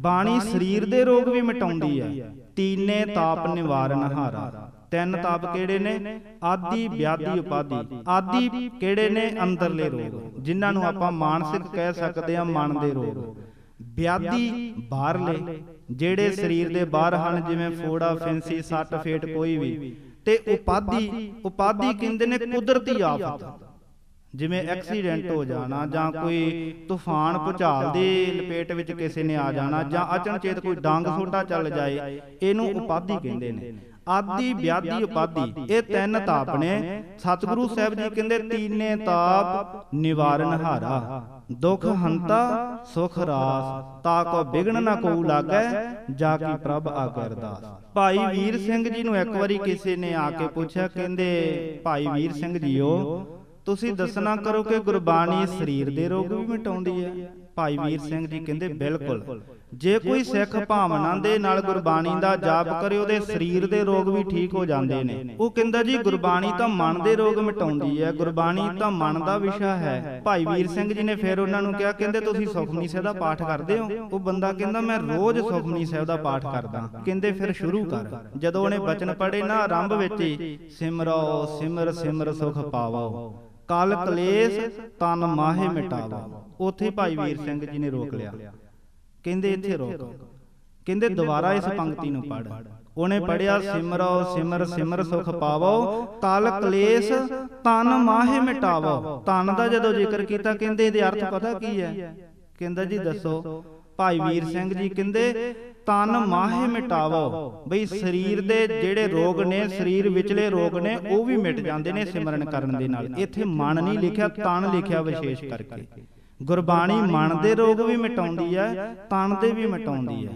ਬਾਣੀ ਸਰੀਰ ਦੇ ਰੋਗ ਵੀ ਮਿਟਾਉਂਦੀ ਹੈ। ਤੀਨੇ ਤਾਪ ਨਿਵਾਰਨ ਹਾਰਾ। ਤਿੰਨ ਤਾਪ ਕਿਹੜੇ ਨੇ? ਆਦੀ ਵਿਆਦੀ ਉਪਾਦੀ ਆਦੀ ਕਿਹੜੇ ਨੇ? ਅੰਦਰਲੇ ਰੋਗ। ਜਿਨ੍ਹਾਂ ਨੂੰ ਆਪਾਂ ਮਾਨਸਿਕ ਕਹਿ ਸਕਦੇ ਹਾਂ ਮਨ ਦੇ ਰੋਗ। ਵਿਆਦੀ ਬਾਹਰਲੇ। ਜਿਹੜੇ ਸਰੀਰ ਦੇ ਬਾਹਰ ਹਨ ਜਿਵੇਂ ਫੋੜਾ ਫਿੰਸੀ ਸੱਟ ਫੇਟ ਕੋਈ ਵੀ। ਤੇ ਉਪਾਦੀ ਉਪਾਦੀ ਕਹਿੰਦੇ ਨੇ ਕੁਦਰਤੀ ਆਫਤ। ਜਿਵੇਂ ਐਕਸੀਡੈਂਟ ਹੋ ਜਾਣਾ ਜਾਂ ਕੋਈ ਤੂਫਾਨ ਭੁਚਾਲ ਦੇ ਲਪੇਟ ਵਿੱਚ ਕਿਸੇ ਨੇ ਆ ਜਾਣਾ ਜਾਂ ਅਚਨਚੇਤ ਕੋਈ ਡੰਗ ਸੋਟਾ ਚੱਲ ਜਾਏ ਇਹਨੂੰ ਉਪਾਦੀ ਕਹਿੰਦੇ ਨੇ। ਆਦੀ ਵਿਆਦੀ ਉਪਾਦੀ ਇਹ ਤਿੰਨ ਤਾਪ ਨੇ। ਸਤਿਗੁਰੂ ਸਾਹਿਬ ਜੀ ਕਹਿੰਦੇ ਤੀਨੇ ਤਾਪ ਨਿਵਾਰਨ ਹਾਰਾ। ਦੁਖ ਹੰਤਾ ਸੁਖ ਰਾਸ। ਤਾ ਕੋ ਬਿਗਨ ਨਾ ਕੋ ਲਾਗੈ ਜਾ ਕੀ ਪ੍ਰਭ ਆਗੈ ਅਰਦਾਸ। ਭਾਈ ਵੀਰ ਸਿੰਘ ਜੀ ਨੂੰ ਇੱਕ ਵਾਰੀ ਕਿਸੇ ਨੇ ਆ ਕੇ ਪੁੱਛਿਆ ਕਹਿੰਦੇ ਭਾਈ ਵੀਰ ਸਿੰਘ ਜੀਓ ਤੁਸੀਂ ਦੱਸਣਾ ਕਰੋ ਕਿ ਗੁਰਬਾਣੀ ਸਰੀਰ ਦੇ ਰੋਗ ਵੀ ਮਿਟਾਉਂਦੀ ਹੈ। ਭਾਈ ਵੀਰ ਸਿੰਘ ਜੀ ਕਹਿੰਦੇ ਬਿਲਕੁਲ। ਜੇ ਕੋਈ ਸਿੱਖ ਭਾਵਨਾ ਦੇ ਨਾਲ ਗੁਰਬਾਣੀ ਦਾ ਜਾਪ ਕਰੇ ਉਹਦੇ ਸਰੀਰ ਦੇ ਰੋਗ ਵੀ ਠੀਕ ਹੋ ਜਾਂਦੇ ਨੇ। ਉਹ ਕਹਿੰਦਾ ਜੀ ਗੁਰਬਾਣੀ ਤਾਂ ਮਨ ਦੇ ਰੋਗ ਮਿਟਾਉਂਦੀ ਹੈ ਗੁਰਬਾਣੀ ਤਾਂ ਮਨ ਦਾ ਵਿਸ਼ਾ ਹੈ। ਭਾਈ ਵੀਰ ਸਿੰਘ ਜੀ ਨੇ ਫਿਰ ਉਹਨਾਂ ਨੂੰ ਕਿਹਾ ਕਹਿੰਦੇ ਤੁਸੀਂ ਸੁਖਮਨੀ ਸਾਹਿਬ ਦਾ ਪਾਠ ਕਰਦੇ ਹੋ। ਉਹ ਬੰਦਾ ਕਹਿੰਦਾ ਮੈਂ ਰੋਜ਼ ਸੁਖਮਨੀ ਸਾਹਿਬ ਦਾ ਪਾਠ ਕਰਦਾ ਕਹਿੰਦੇ ਫਿਰ ਸ਼ੁਰੂ ਕਰ। ਜਦੋਂ ਉਹਨੇ ਬਚਨ ਪੜ੍ਹੇ ਨਾ ਆਰੰਭ ਵਿੱਚ ਸਿਮਰੋ ਸਿਮਰ ਸਿਮਰ ਸੁਖ ਪਾਵੋ ਕਲ ਕਲੇਸ਼ ਤਨ ਮਾਹੇ ਮਿਟਾਵੋ। ਉੱਥੇ ਭਾਈ ਵੀਰ ਸਿੰਘ ਜੀ ਨੇ ਰੋਕ ਲਿਆ। ਕਹਿੰਦੇ ਇੱਥੇ ਰੋਕ। ਕਹਿੰਦੇ ਦੁਬਾਰਾ ਇਸ ਪੰਕਤੀ ਨੂੰ ਪੜ ਉਹਨੇ ਪੜਿਆ ਸਿਮਰੋ ਸਿਮਰ ਸਿਮਰ ਸੁਖ ਪਾਵੋ। ਕਲ ਕਲੇਸ਼ ਤਨ ਮਾਹੇ ਮਿਟਾਵੋ। ਤਨ ਦਾ ਜਦੋਂ ਜ਼ਿਕਰ ਕੀਤਾ ਕਹਿੰਦੇ ਇਹਦੇ ਅਰਥ ਪਤਾ ਕੀ ਹੈ? ਕਹਿੰਦਾ ਜੀ ਦੱਸੋ। ਭਾਈ ਵੀਰ ਸਿੰਘ ਜੀ ਕਹਿੰਦੇ ਤਨ ਮਾਹੇ ਮਿਟਾਵੋ। ਬਈ ਸਰੀਰ ਦੇ ਜਿਹੜੇ ਰੋਗ ਨੇ, ਸਰੀਰ ਵਿਚਲੇ ਰੋਗ ਨੇ, ਉਹ ਵੀ ਮਿਟ ਜਾਂਦੇ ਨੇ ਸਿਮਰਨ ਕਰਨ ਦੇ ਨਾਲ। ਇੱਥੇ ਮਨ ਨਹੀਂ ਲਿਖਿਆ, ਤਨ ਲਿਖਿਆ ਵਿਸ਼ੇਸ਼ ਕਰਕੇ। ਗੁਰਬਾਣੀ ਮਨ ਦੇ ਰੋਗ ਵੀ ਮਿਟਾਉਂਦੀ ਹੈ, ਤਨ ਦੇ ਵੀ ਮਿਟਾਉਂਦੀ ਹੈ।